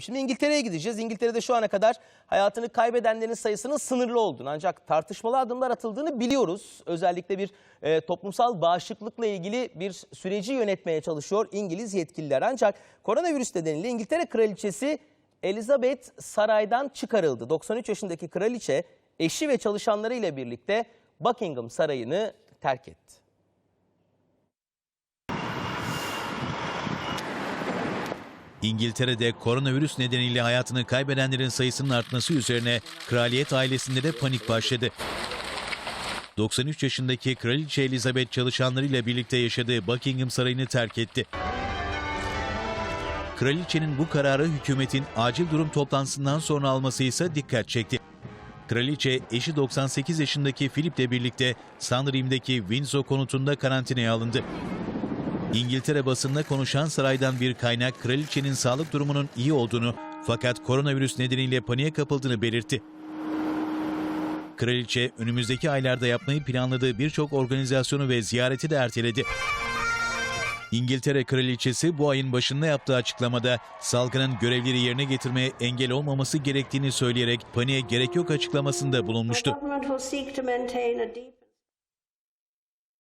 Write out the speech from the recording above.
Şimdi İngiltere'ye gideceğiz. İngiltere'de şu ana kadar hayatını kaybedenlerin sayısının sınırlı olduğunu ancak tartışmalı adımlar atıldığını biliyoruz. Özellikle bir e, toplumsal bağışıklıkla ilgili bir süreci yönetmeye çalışıyor İngiliz yetkililer. Ancak koronavirüs nedeniyle İngiltere Kraliçesi Elizabeth saraydan çıkarıldı. 93 yaşındaki kraliçe eşi ve çalışanlarıyla birlikte Buckingham Sarayı'nı terk etti. İngiltere'de koronavirüs nedeniyle hayatını kaybedenlerin sayısının artması üzerine kraliyet ailesinde de panik başladı. 93 yaşındaki Kraliçe Elizabeth çalışanlarıyla birlikte yaşadığı Buckingham Sarayı'nı terk etti. Kraliçenin bu kararı hükümetin acil durum toplantısından sonra alması ise dikkat çekti. Kraliçe eşi 98 yaşındaki Philip'le birlikte Sandringham'deki Windsor konutunda karantinaya alındı. İngiltere basında konuşan saraydan bir kaynak kraliçenin sağlık durumunun iyi olduğunu fakat koronavirüs nedeniyle paniğe kapıldığını belirtti. Kraliçe önümüzdeki aylarda yapmayı planladığı birçok organizasyonu ve ziyareti de erteledi. İngiltere Kraliçesi bu ayın başında yaptığı açıklamada salgının görevleri yerine getirmeye engel olmaması gerektiğini söyleyerek paniğe gerek yok açıklamasında bulunmuştu.